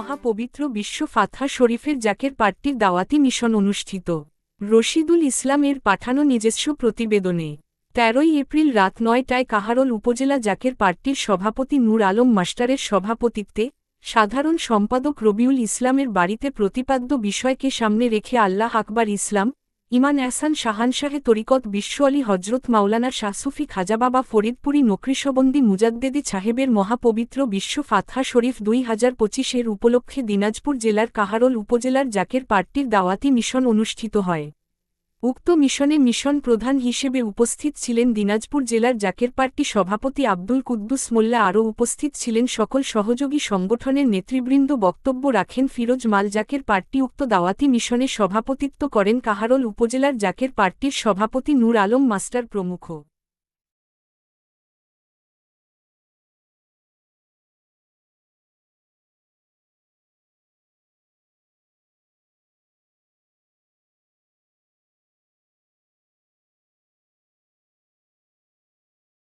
মহাপবিত্র বিশ্ব ফাথা শরীফের জাকের পার্টির দাওয়াতি মিশন অনুষ্ঠিত। রশিদুল ইসলামের পাঠানো নিজস্ব প্রতিবেদনে তেরোই এপ্রিল রাত নয়টায় কাহারল উপজেলা জাকের পার্টির সভাপতি নূর আলম মাস্টারের সভাপতিত্বে সাধারণ সম্পাদক রবিউল ইসলামের বাড়িতে প্রতিপাদ্য বিষয়কে সামনে রেখে আল্লাহ আকবার ইসলাম ইমান এহসান শাহানশাহে তরিকত বিশ্ব আলী হজরত মাওলানা শাহসুফি খাজাবাবা ফরিদপুরি নকরিশবন্দি মুজাদ্দেদি সাহেবের মহাপবিত্র বিশ্ব ফাথা শরীফ দুই হাজার পঁচিশের উপলক্ষে দিনাজপুর জেলার কাহারোল উপজেলার জাকের পার্টির দাওয়াতি মিশন অনুষ্ঠিত হয়। উক্ত মিশনে মিশন প্রধান হিসেবে উপস্থিত ছিলেন দিনাজপুর জেলার জাকের পার্টি সভাপতি আব্দুল কুদ্দুস মোল্লা। আরও উপস্থিত ছিলেন সকল সহযোগী সংগঠনের নেতৃবৃন্দ। বক্তব্য রাখেন ফিরোজ মাল, জাকের পার্টি উক্ত দাওয়াতি মিশনে সভাপতিত্ব করেন কাহারল উপজেলার জাকের পার্টির সভাপতি নূর আলম, মাস্টার প্রমুখ।